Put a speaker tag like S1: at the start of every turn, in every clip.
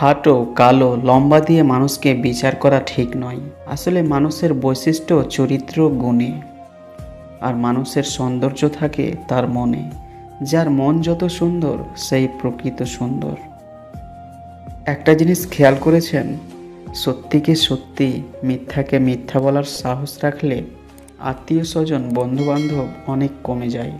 S1: খাটো, কালো, লম্বা দিয়ে মানুষকে বিচার করা ঠিক নয়। আসলে মানুষের বৈশিষ্ট্য চরিত্র গুণে। আর মানুষের সৌন্দর্য থাকে তার মনে। যার মন যত সুন্দর, সেই প্রকৃত সুন্দর। একটা জিনিস খেয়াল করেছেন? সত্যিকে সত্যি, মিথ্যাকে মিথ্যা বলার সাহস রাখলে আত্মীয় স্বজন, বন্ধুবান্ধব অনেক কমে যায়।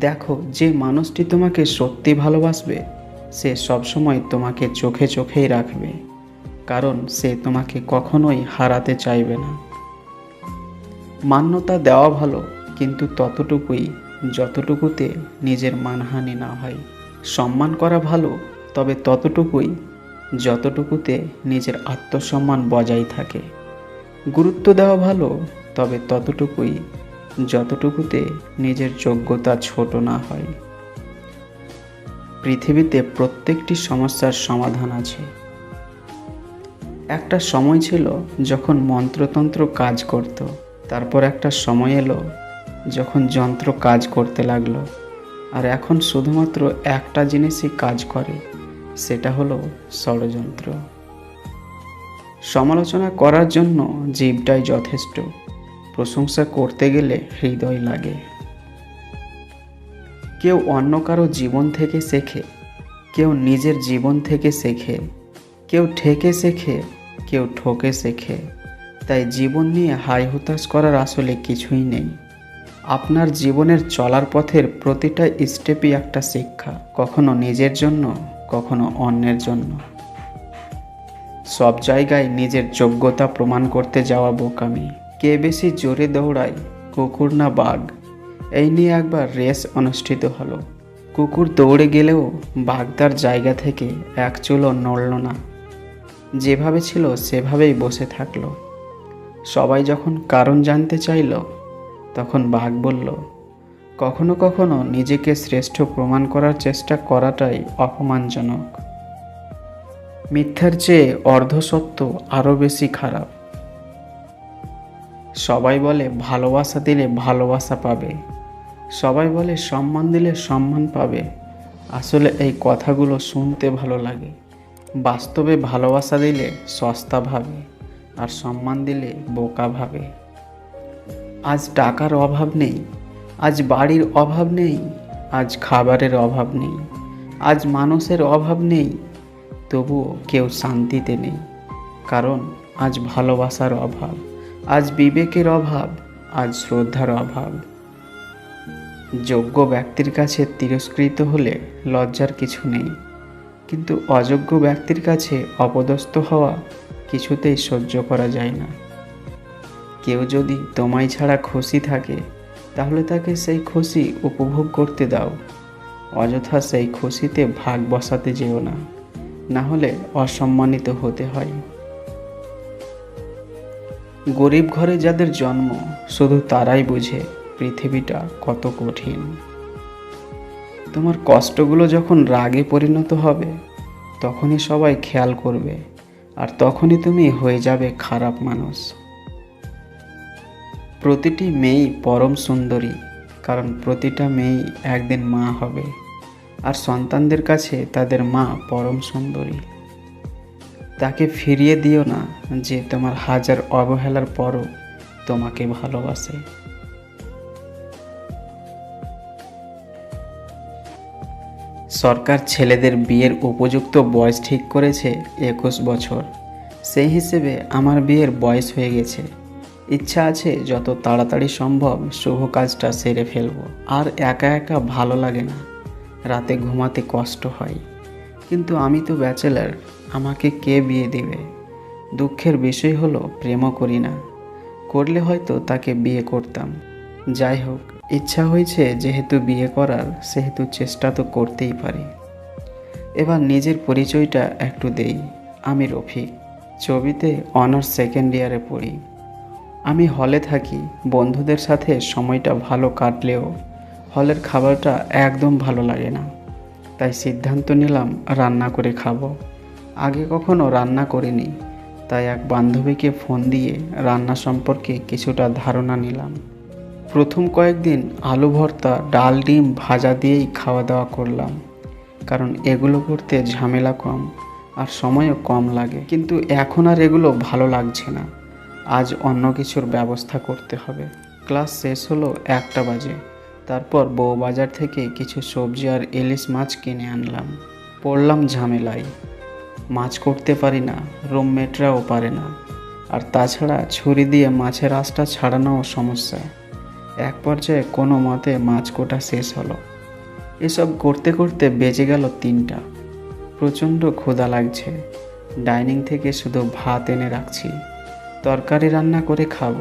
S1: দেখো, যে মানুষটি তোমাকে সত্যি ভালোবাসবে সে সবসময় তোমাকে চোখে চোখেই রাখবে, কারণ সে তোমাকে কখনোই হারাতে চাইবে না। মান্যতা দেওয়া ভালো, কিন্তু ততটুকুই, যতটুকুতে নিজের মানহানি না হয়। সম্মান করা ভালো, তবে ততটুকুই, যতটুকুতে নিজের আত্মসম্মান বজায় থাকে। গুরুত্ব দেওয়া ভালো, তবে ততটুকুই, যতটুকুতে নিজের যোগ্যতা ছোট না হয়। পৃথিবীতে প্রত্যেকটি সমস্যার সমাধান আছে। একটা সময় ছিল যখন মন্ত্রতন্ত্র কাজ করত, তারপর একটা সময় এলো যখন যন্ত্র কাজ করতে লাগল। আর এখন শুধুমাত্র একটা জিনিসই কাজ করে, সেটা হলো ষড়যন্ত্র। সমালোচনা করার জন্য জীবটাই যথেষ্ট, প্রশংসা করতে গেলে হৃদয় লাগে। কেউ অন্য কারও জীবন থেকে শেখে, কেউ নিজের জীবন থেকে শেখে, কেউ ঠেকে শেখে, কেউ ঠকে শেখে। তাই জীবন নিয়ে হাই হুতাশ করার আসলে কিছুই নেই। আপনার জীবনের চলার পথের প্রতিটা স্টেপই একটা শিক্ষা, কখনো নিজের জন্য, কখনো অন্যের জন্য। সব জায়গায় নিজের যোগ্যতা প্রমাণ করতে যাওয়া বোকামি। কে বেশি জোরে দৌড়ায়, কুকুর না বাঘ? এই নিয়ে একবার রেস অনুষ্ঠিত হলো। কুকুর দৌড়ে গেলেও বাগদার জায়গা থেকে এক চুলও নড়ল না। যেভাবে ছিল সেভাবেই বসে থাকল। সবাই যখন কারণ জানতে চাইল, তখন বাঘ বলল, কখনো কখনো নিজেকে শ্রেষ্ঠ প্রমাণ করার চেষ্টা করাটাই অপমানজনক। মিথ্যার চেয়ে অর্ধসত্য আরও বেশি খারাপ। সবাই বলে, ভালোবাসা দিলে ভালোবাসা পাবে। সবাই বলে সম্মান দিলে সম্মান পাবে। আসলে এই কথাগুলো শুনতে ভালো লাগে। বাস্তবে ভালোবাসা দিলে সস্তা ভাবে, আর সম্মান দিলে বোকা ভাবে। আজ টাকার অভাব নেই, আজ বাড়ির অভাব নেই, আজ খাবারের অভাব নেই, আজ মানুষের অভাব নেই, তবুও কেউ শান্তিতে নেই। কারণ আজ ভালোবাসার অভাব, আজ বিবেকের অভাব, আজ শ্রদ্ধার অভাব। যোগ্য ব্যক্তির কাছে তিরস্কৃত হলে লজ্জার কিছু নেই। কিন্তু অযোগ্য ব্যক্তির কাছে অপদস্থ হওয়া কিছুতেই সহ্য করা যায় না। কেউ যদি তোমায় ছাড়া খুশি থাকে, তাহলে তাকে সেই খুশি উপভোগ করতে দাও। অযথা সেই খুশিতে ভাগ বসাতে যেও না না হলে অসম্মানিত হতে হয়। গরিব ঘরে যাদের জন্ম শুধু তারাই বুঝে পৃথিবীটা কত কঠিন। তোমার কষ্টগুলো যখন রাগে পরিণত হবে, তখনই সবাই খেয়াল করবে, আর তখনই তুমি হয়ে যাবে খারাপ মানুষ। প্রতিটি মেয়েই পরম সুন্দরী, কারণ প্রতিটা মেয়েই একদিন মা হবে, আর সন্তানদের কাছে তাদের মা পরম সুন্দরী। তাকে ফিরিয়ে দিও না যে তোমার হাজার অবহেলার পরও তোমাকে ভালোবাসে। সরকার ছেলেদের বিয়ের উপযুক্ত বয়স ঠিক করেছে একুশ বছর। সেই হিসেবে আমার বিয়ের বয়স হয়ে গেছে। ইচ্ছা আছে যত তাড়াতাড়ি সম্ভব শুভ কাজটা সেরে ফেলব। আর একা একা ভালো লাগে না। রাতে ঘুমাতে কষ্ট হয়। কিন্তু আমি তো ব্যাচেলার, আমাকে কে বিয়ে দেবে? দুঃখের বিষয় হলো প্রেমও করি না। করলে হয়তো তাকে বিয়ে করতাম। যাই হোক ইচ্ছা হয়েছে যেহেতু বিয়ে করার, সেহেতু চেষ্টা তো করতেই পারি। এবার নিজের পরিচয়টা একটু দেই। আমি রফিক। ছবিতে অনার্স সেকেন্ড ইয়ারে পড়ি। আমি হলে থাকি, বন্ধুদের সাথে সময়টা ভালো কাটলেও হলের খাবারটা একদম ভালো লাগে না। তাই সিদ্ধান্ত নিলাম রান্না করে খাব। আগে কখনো রান্না করিনি, তাই এক বান্ধবীকে ফোন দিয়ে রান্না সম্পর্কে কিছুটা ধারণা নিলাম। প্রথম কয়েকদিন আলু ভর্তা, ডাল, ডিম ভাজা দিয়েই খাওয়া দাওয়া করলাম। কারণ এগুলো করতে ঝামেলা কম আর সময়ও কম লাগে। কিন্তু এখন আর এগুলো ভালো লাগছে না। আজ অন্য কিছুর ব্যবস্থা করতে হবে। ক্লাস শেষ হলো একটা বাজে। তারপর বউবাজার থেকে কিছু সবজি আর ইলিশ মাছ কিনে আনলাম। পড়লাম ঝামেলায়। মাছ করতে পারি না, রুমমেটরাও পারে না। আর তাছাড়া ছুরি দিয়ে মাছের আঁশটা ছাড়ানোও সমস্যা। এক পর্যায়ে কোনো মতে মাছ কোটা শেষ হলো। এসব করতে করতে বেজে গেল তিনটা। প্রচণ্ড ক্ষুধা লাগছে। ডাইনিং থেকে শুধু ভাত এনে রাখছি। তরকারি রান্না করে খাব।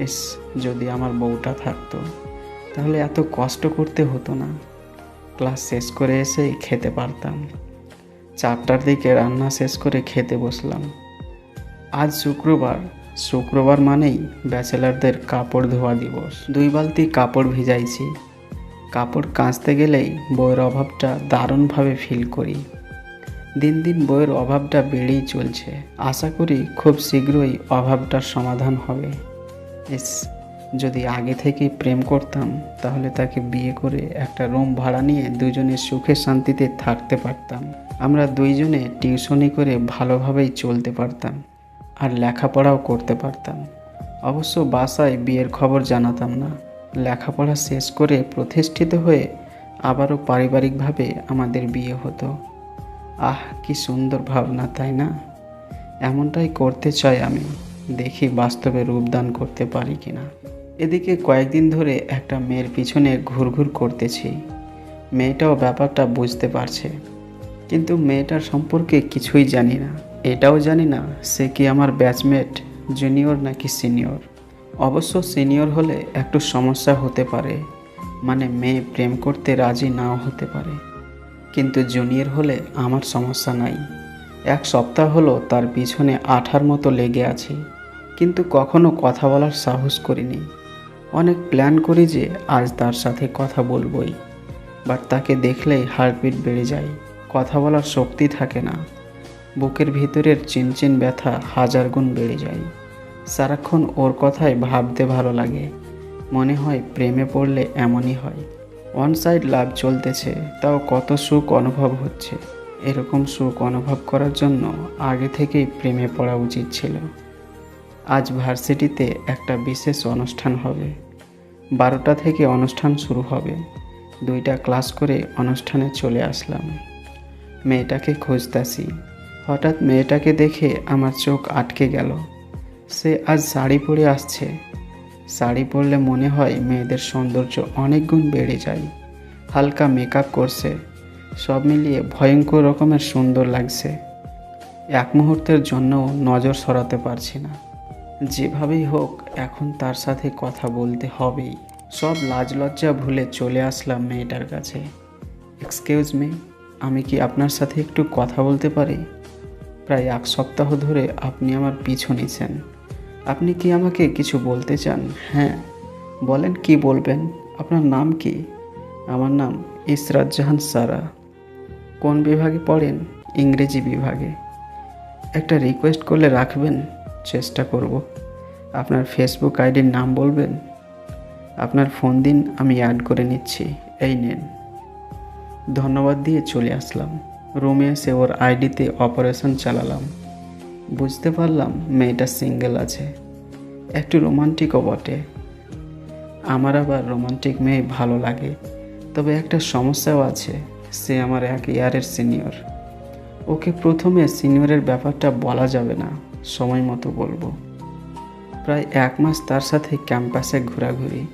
S1: ইস, যদি আমার বউটা থাকতো, তাহলে এত কষ্ট করতে হতো না। ক্লাস শেষ করে এসেই খেতে পারতাম। চারটার দিকে রান্না শেষ করে খেতে বসলাম। আজ শুক্রবার শুক্রবার মানেই ব্যাচেলারদের কাপড় ধোয়া দিবস। দুই বালতি কাপড় ভিজাইছি। কাপড় কাচতে গেলেই বইয়ের অভাবটা দারুণভাবে ফিল করি। দিন দিন বইয়ের অভাবটা বেড়েই চলছে। আশা করি খুব শীঘ্রই অভাবটার সমাধান হবে। ইস, যদি আগে থেকেই প্রেম করতাম, তাহলে তাকে বিয়ে করে একটা রুম ভাড়া নিয়ে দুজনে সুখে শান্তিতে থাকতে পারতাম। আমরা দুইজনে টিউশনি করে ভালোভাবেই চলতে পারতাম। আর লেখাপড়াও করতে পারতাম। অবশ্য বাসায় বিয়ের খবর জানাতাম না। লেখাপড়া শেষ করে প্রতিষ্ঠিত হয়ে আবারও পারিবারিকভাবে আমাদের বিয়ে হতো। আহ, কি সুন্দর ভাবনা, তাই না? এমনটাই করতে চাই আমি। দেখি বাস্তবে রূপদান করতে পারি কিনা এদিকে কয়েকদিন ধরে একটা মেয়ের পিছনে ঘুরঘুর করতেছি। মেয়েটাও ব্যাপারটা বুঝতে পারছে। কিন্তু মেয়েটার সম্পর্কে কিছুই জানি না। এটাও জানি না সে কি আমার ব্যাচমেট জুনিয়র নাকি সিনিয়র অবশ্য সিনিয়র হলে একটু সমস্যা হতে পারে মানে মেয়ে প্রেম করতে রাজি নাও হতে পারে। কিন্তু জুনিয়র হলে আমার সমস্যা নাই। এক সপ্তাহ হলো তার পিছনে আঠার মতো লেগে আছি, কিন্তু কখনো কথা বলার সাহস করিনি। অনেক প্ল্যান করি যে আজ তার সাথে কথা বলবই বাট তাকে দেখলেই হার্টবিট বেড়ে যায়। কথা বলার শক্তি থাকে না। বুকের ভিতরের চিনচিন ব্যথা হাজার গুণ বেড়ে যায়। সারাক্ষণ ওর কথাই ভাবতে ভালো লাগে। মনে হয় প্রেমে পড়লে এমনই হয়। ওয়ান সাইড লাভ চলতেছে, তাও কত সুখ অনুভব হচ্ছে। এরকম সুখ অনুভব করার জন্য আগে থেকেই প্রেমে পড়া উচিত ছিল। আজ ভার্সিটিতে একটা বিশেষ অনুষ্ঠান হবে। বারোটা থেকে অনুষ্ঠান শুরু হবে। দুইটা ক্লাস করে অনুষ্ঠানে চলে আসলাম। মেয়েটাকে খুঁজতাছি। হঠাৎ মেয়েটাকে দেখে আমার চোখ আটকে গেল। সে আজ শাড়ি পরে আসছে। শাড়ি পরলে মনে হয় মেয়েদের সৌন্দর্য অনেক গুণ বেড়ে যায়। হালকা মেকআপ করছে। সব মিলিয়ে ভয়ঙ্কর রকমের সুন্দর লাগছে। এক মুহূর্তের জন্যও নজর সরাতে পারছি না। যেভাবেই হোক, এখন তার সাথে কথা বলতে হবেই। সব লাজ লজ্জা ভুলে চলে আসলাম মেয়েটার কাছে। এক্সকিউজ মি আমি কি আপনার সাথে একটু কথা বলতে পারি? প্রায় এক সপ্তাহ ধরে আপনি আমার পিছু নিছেন। আপনি কি আমাকে কিছু বলতে চান? হ্যাঁ। বলেন কি বলবেন? আপনার নাম কি? আমার নাম ইসরাত জাহান সারা। কোন বিভাগে পড়েন? ইংরেজি বিভাগে। একটা রিকোয়েস্ট করলে রাখবেন, চেষ্টা করব। আপনার ফেসবুক আইডির নাম বলবেন? আপনার ফোন দিন, আমি অ্যাড করে নিচ্ছি। এই নেন। ধন্যবাদ দিয়ে চলে আসলাম। রুমে এসে ওর আইডিতে অপারেশন চালালাম। বুঝতে পারলাম মেয়েটা সিঙ্গেল আছে। একটু রোমান্টিকও বটে। আমার আবার রোমান্টিক মেয়ে ভালো লাগে, তবে একটা সমস্যাও আছে। সে আমার এক ইয়ারের সিনিয়র। ওকে প্রথমে সিনিয়রের ব্যাপারটা বলা যাবে না, সময় মতো বলব। প্রায় এক মাস তার সাথে ক্যাম্পাসে ঘোরাঘুরি।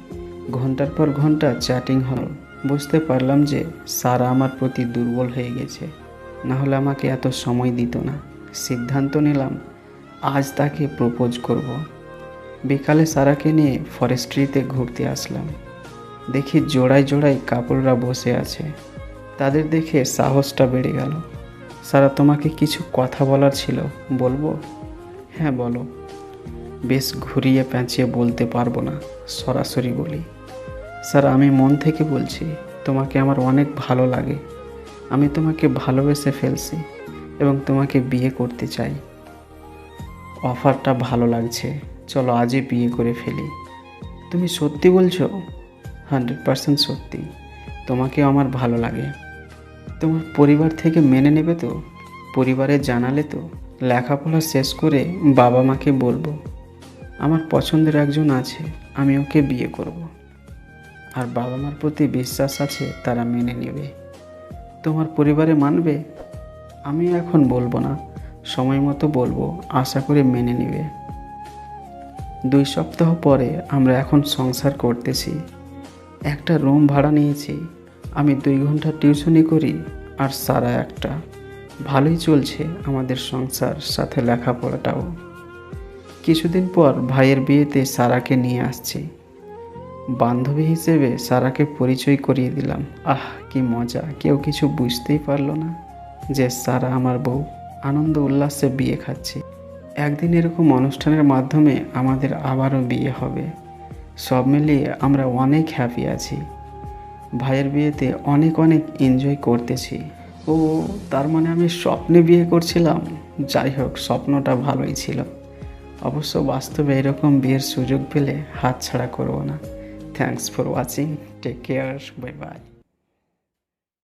S1: ঘণ্টার পর ঘণ্টা চ্যাটিং হল। বুঝতে পারলাম যে সারা আমার প্রতি দুর্বল হয়ে গেছে। না হলে আমাকে এত সময় দিত না। সিদ্ধান্ত নিলাম, আজ তাকে প্রপোজ করব। বিকালে সারাকে নিয়ে ফরেস্ট্রিতে ঘুরতে আসলাম। দেখি জোড়ায় জোড়ায় কাপড়রা বসে আছে। তাদের দেখে সাহসটা বেড়ে গেল। সারা, তোমাকে কিছু কথা বলার ছিল, বলব? হ্যাঁ বলো। বেশ ঘুরিয়ে প্যাঁচিয়ে বলতে পারব না, সরাসরি বলি। স্যার, আমি মন থেকে বলছি, তোমাকে আমার অনেক ভালো লাগে। আমি তোমাকে ভালোবেসে ফেলছি এবং তোমাকে বিয়ে করতে চাই। অফারটা ভালো লাগছে। চলো আজই বিয়ে করে ফেলি। তুমি সত্যি বলছো? হান্ড্রেড পারসেন্ট সত্যি। তোমাকে আমার ভালো লাগে। তোমার পরিবার থেকে মেনে নেবে তো? পরিবারে জানালে তো? লেখাপড়া শেষ করে বাবা মাকে বলব, আমার পছন্দের একজন আছে, আমি ওকে বিয়ে করব। আর বাবা মার প্রতি বিশ্বাস আছে, তারা মেনে নেবে। তোমার পরিবারে মানবে? আমি এখন বলব না। সময় মতো বলব, আশা করে মেনে নেবে। দুই সপ্তাহ পরে আমরা এখন সংসার করতেছি। একটা রুম ভাড়া নিয়েছি। আমি দুই ঘণ্টা টিউশনি করি আর সারা একটা। ভালোই চলছে আমাদের সংসার, সাথে লেখাপড়াটাও। কিছুদিন পর ভাইয়ের বিয়েতে সারাকে নিয়ে আসছি। বান্ধবী হিসেবে সারাকে পরিচয় করিয়ে দিলাম। আহ, কি মজা, কেউ কিছু বুঝতেই পারল না যে সারা আমার বউ। আনন্দ উল্লাসে বিয়ে খাচ্ছি। একদিন এরকম অনুষ্ঠানের মাধ্যমে আমাদের আবারও বিয়ে হবে। সব মিলিয়ে আমরা অনেক হ্যাপি আছি। ভাইয়ের বিয়েতে অনেক অনেক এনজয় করতেছি। ও, তার মানে আমি স্বপ্নে বিয়ে করছিলাম? যাই হোক, স্বপ্নটা ভালোই ছিল। অবশ্য বাস্তবে এরকম বিয়ের সুযোগ পেলে হাত ছাড়া করব না। Thanks for watching take care bye bye